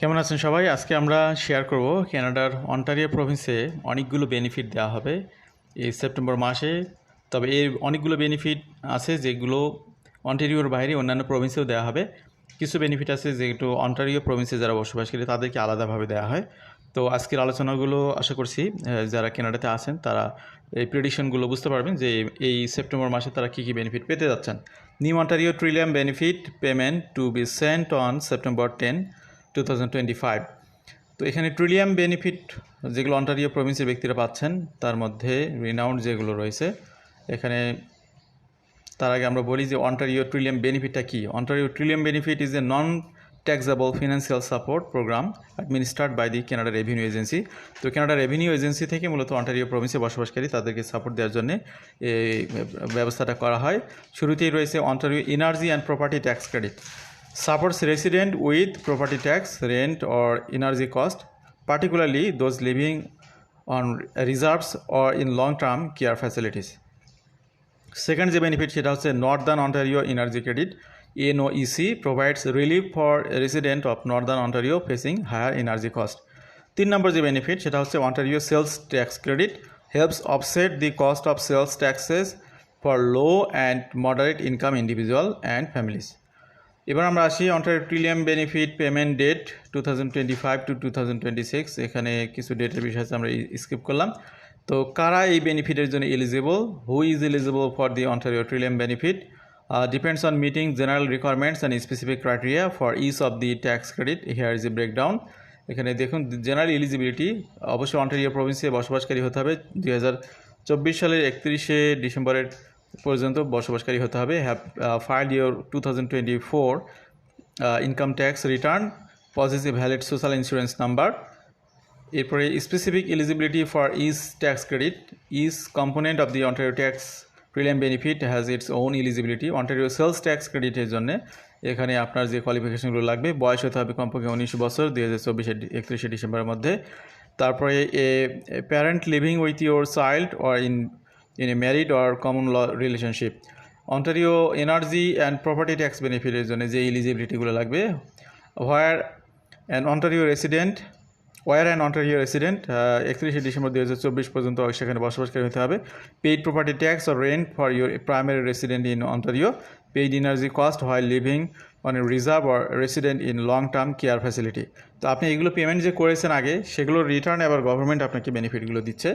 কেমন আছেন সবাই? আজকে আমরা শেয়ার করব কানাডার অন্টারিও প্রভিন্সে অনেকগুলো বেনিফিট দেওয়া হবে এই সেপ্টেম্বর মাসে। তবে এর অনেকগুলো বেনিফিট আছে যেগুলো অন্টারিওর বাইরে অন্যান্য প্রভিন্সেও দেওয়া হবে। কিছু বেনিফিট আছে যেগুলো অন্টারিও প্রভিন্সে যারা বসবাস করে তাদেরকে আলাদাভাবে দেওয়া হয়। তো আজকের আলোচনাগুলো আশা করছি যারা কানাডাতে আছেন তারা এই প্রেডিকশনগুলো বুঝতে পারবেন যে এই সেপ্টেম্বর মাসে তারা কী কী বেনিফিট পেতে যাচ্ছেন। New Ontario Trillium benefit payment to be sent on September ten to তো এখানে ট্রিলিয়াম বেনিফিট যেগুলো অন্টারিও প্রভিন্সের ব্যক্তিরা পাচ্ছেন, তার মধ্যে রিনাউন্ড যেগুলো রয়েছে, এখানে তার আগে আমরা বলি যে অন্টারিও ট্রিলিয়াম বেনিফিটটা কী? Ontario Trillium benefit is a non taxable financial support programme administered by the Canada Revenue Agency তো কানাডা রেভিনিউ এজেন্সি থেকে মূলত অন্টারিও প্রভিন্সে বসবাসকারী, তাদেরকে সাপোর্ট দেওয়ার জন্য এই ব্যবস্থাটা করা হয়। শুরুতেই রয়েছে Ontario energy and property tax credit supports resident with property tax, rent, or energy cost, particularly those living on reserves or in long-term care facilities. Second যে বেনিফিট সেটা হচ্ছে northern Ontario energy credit NOEC provides relief for resident of northern Ontario facing higher energy cost তিন নম্বর যে benefit সেটা হচ্ছে Ontario sales tax credit helps offset the cost of sales taxes for low and moderate income individual and families এবার আমরা আসি Ontario Trillium benefit payment date two thousand two two এখানে কিছু ডেটের বিষয় আছে, আমরা স্কিপ করলাম। তো কারা এই বেনিফিটের জন্য eligible who is eligible for the Ontario Trillium benefit depends on meeting general requirements and specific criteria for is of the tax credit here is a breakdown এখানে দেখুন জেনারেল এলিজিবিলিটি অবশ্যই অন্টারিও প্রভিন্সে বসবাসকারী হতে হবে। দুই চব্বিশ সালের একত্রিশে ডিসেম্বরের পর্যন্ত বসবাসকারী হতে হবে। Have file your two thousand twenty four income tax return positive valid social insurance number এরপরে specific eligibility for is tax credit is component of the Ontario tax Trillium benefit has its own eligibility Ontario sales tax ক্রেডিটের জন্য এখানে আপনার যে কোয়ালিফিকেশনগুলো লাগবে, বয়স হতে হবে কমপক্ষে উনিশ বছর, দুই হাজার চব্বিশে একত্রিশে ডিসেম্বরের মধ্যে। তারপরে, a parent living with your child or in in a married or common law relationship Ontario energy and property tax বেনিফিটের জন্য যে এলিজিবিলিটিগুলো লাগবে where an Ontario resident were and Ontario resident একত্রিশে ডিসেম্বর দু হাজার চব্বিশ পর্যন্ত সেখানে বসবাসকারী হতে হবে। Paid property tax or rent for your primary resident in Ontario paid energy cost while living on a reserve or resident in long term care facility তো আপনি এগুলো পেমেন্ট যে করেছেন আগে, সেগুলোর রিটার্ন এবার গভর্নমেন্ট আপনাকে বেনিফিটগুলো দিচ্ছে।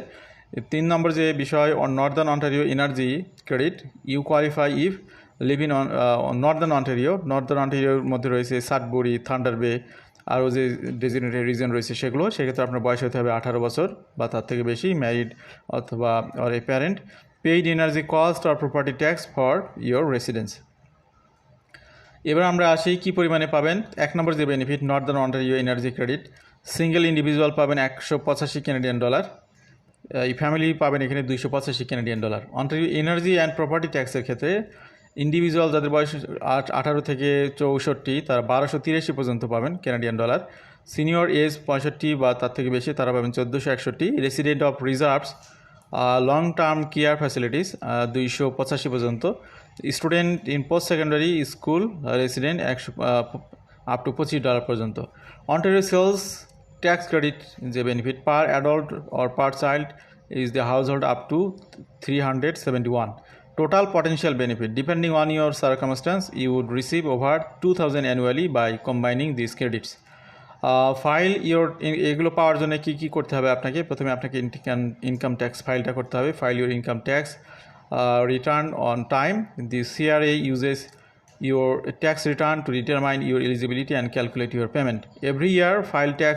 তিন নম্বর যে বিষয় northern Ontario energy credit you qualify if live in northern Ontario northern অন্টারিওর মধ্যে রয়েছে সাতবুরি থান্ডার বে আরও যে ডেজিনেটেড রিজন রয়েছে সেগুলো, সেক্ষেত্রে আপনার বয়স হতে হবে আঠারো বছর বা তার থেকে বেশি ম্যারিড অথবা or a parent paid energy cost or property tax for your residence এবার আমরা আসি কি পরিমাণে পাবেন। এক নম্বর যে benefit northern Ontario energy credit single individual পাবেন একশো পঁচাশি ক্যানাডিয়ান ডলার এই ফ্যামিলি পাবেন এখানে দুইশো পঁচাশি Canadian dollar Ontario energy and property ট্যাক্সের ক্ষেত্রে ইন্ডিভিজুয়াল যাদের বয়স আট, আঠারো থেকে চৌষট্টি, তারা বারোশো তিরাশি পর্যন্ত পাবেন ক্যানাডিয়ান ডলার সিনিয়র এজ পঁয়ষট্টি বা তার থেকে বেশি, তারা পাবেন চোদ্দোশো একষট্টি। Resident of reserves long term care facilities দুইশো পঁচাশি পর্যন্ত। Student in post secondary school resident একশো আপ টু পঁচিশ ডলার পর্যন্ত। অন্টারিও সেলস ট্যাক্স ক্রেডিট যে child is the household up to three hundred seventy one total potential benefit depending on your circumstances you would receive over two thousand annually by combining this credits file your এগুলো পাওয়ার জন্য কী কী করতে হবে আপনাকে? প্রথমে আপনাকে income tax ফাইলটা করতে হবে। File your income tax return on time the CRA uses your tax return to determine your eligibility and calculate your payment. Every year, file tax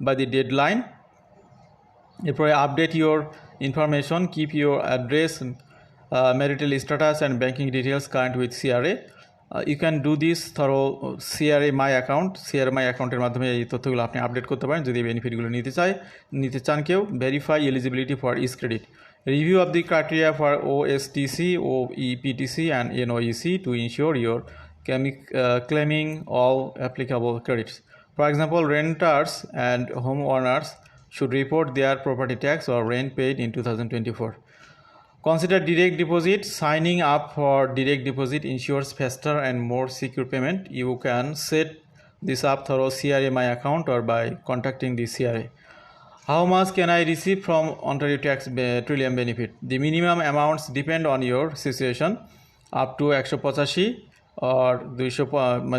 by the deadline. এরপরে update your information keep your address marital status and banking details current with CRA you can do this through CRA my account CRA my অ্যাকাউন্টের মাধ্যমে এই তথ্যগুলো আপনি update করতে পারেন যদি বেনিফিটগুলো নিতে চায়, নিতে চান কেউ verify eligibility for is credit review of the criteria for O S TC O EPTC and NOEC to ensure your claiming all applicable credits. For example, renters and homeowners should report their property tax or rent paid in 2024. Consider direct deposit. Signing up for direct deposit ensures faster and more secure payment. You can set this up through CRA my account or by contacting the CRA. How much can I receive from Ontario Tax Trillium Benefit? The minimum amounts depend on your situation up to একশো পঁচাশি আর দুইশো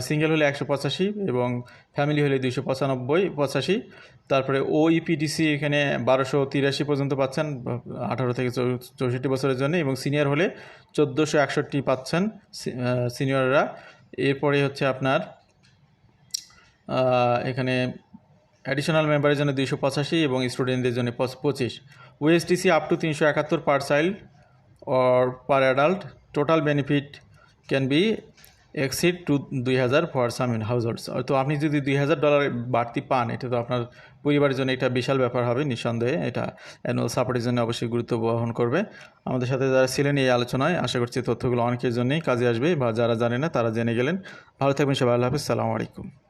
single হলে একশো পঁচাশি এবং family হলে দুইশো পঁচানব্বই, পঁচাশি। তারপরে ও ইপিডিসি এখানে বারোশো তিরাশি পর্যন্ত পাচ্ছেন, আঠারো থেকে চৌষট্টি বছরের জন্য এবং সিনিয়র হলে চোদ্দোশো একষট্টি পাচ্ছেন সিনিয়ররা এরপরে হচ্ছে আপনার এখানে অ্যাডিশনাল মেম্বারের জন্য দুইশো পঁচাশি এবং স্টুডেন্টদের জন্য পঁচ- পঁচিশ। ওএসটিসি আপ টু তিনশো একাত্তর per child or per adult total benefit can be exceed to দুই হাজার for some in households তো আপনি যদি দুই হাজার ডলার বাড়তি পান, এটা তো আপনার পরিবারের জন্য এটা বিশাল ব্যাপার হবে নিঃসন্দেহে। এটা অ্যানুয়াল সাপোর্টের জন্য অবশ্যই গুরুত্ব বহন করবে। আমাদের সাথে যারা ছিলেন এই আলোচনায়, আশা করছি তথ্যগুলো অনেকের জন্যই কাজে আসবে বা যারা জানে না, তারা জেনে গেলেন। ভালো থাকবেন সবাই, আল্লাহ হাফিজ। সালামু আলাইকুম।